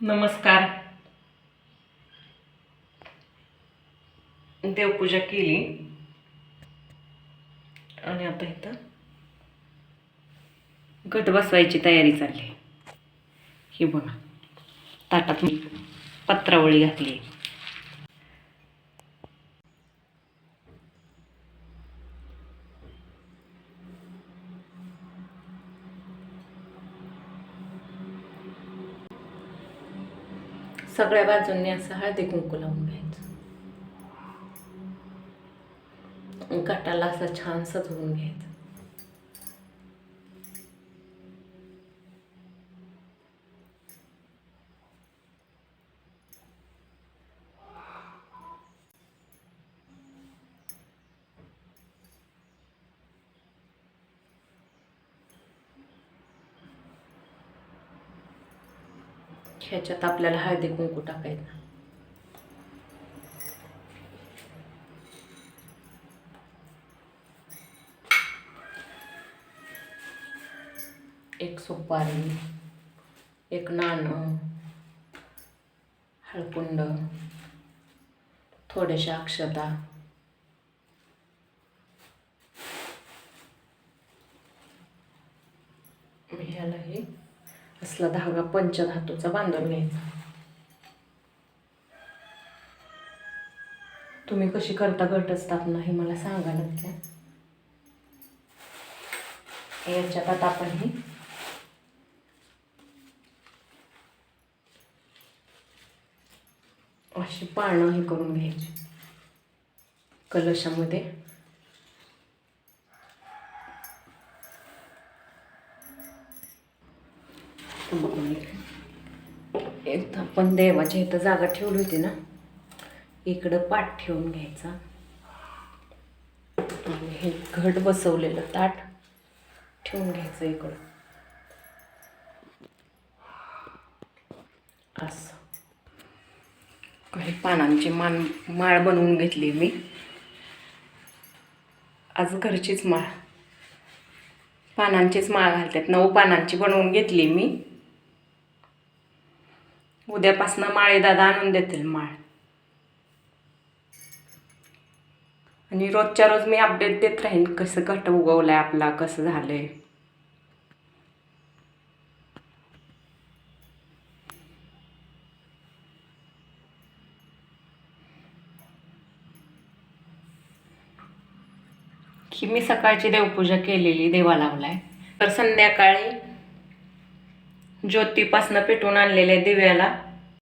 नमस्कार. देवपूजा केली. आणि आता इथं घट बसवायची तयारी चालली. हे बघा. ताटात मी पत्रावळी घातली. सगळ्या बाजूंनी असं हळदी कुंकू लावून घ्यायचं. गटाला असं छान सजवून घ्यायचं. ह्याच्यात आपल्याला हळदी कुंकू टाकायचं. एक सुपारी एक नाणं हळकुंड थोड्याशा अक्षता. ह्याला हे असला धागा पंचधातूचा बांधून घ्यायचा. तुम्ही कशी करता घट स्थापना हे मला सांगा नक्की. याच्यात आता आपण ही अशी पानं हे करून घ्यायची. कलशामध्ये एक आपण देवाच्या इथं जागा ठेवली होती ना इकडं पाठ ठेवून घ्यायचा. आणि हे घट बसवलेलं ताट ठेवून घ्यायचं इकडं. असं. काही पानांची मान माळ बनवून घेतली मी. आज घरचीच माळ. पानांचीच माळ घालतात. नऊ पानांची बनवून घेतली मी. उद्यापासनं माळे दादा आणून देतील माळ. आणि रोजच्या रोज मी अपडेट देत राहीन कसं घट उगवलं आहे आपला कसं झालंय. ही मी सकाळची देवपूजा केलेली देवा लावलाय. तर संध्याकाळी ज्योतीपासनं पेटवून आणलेल्या दिव्याला.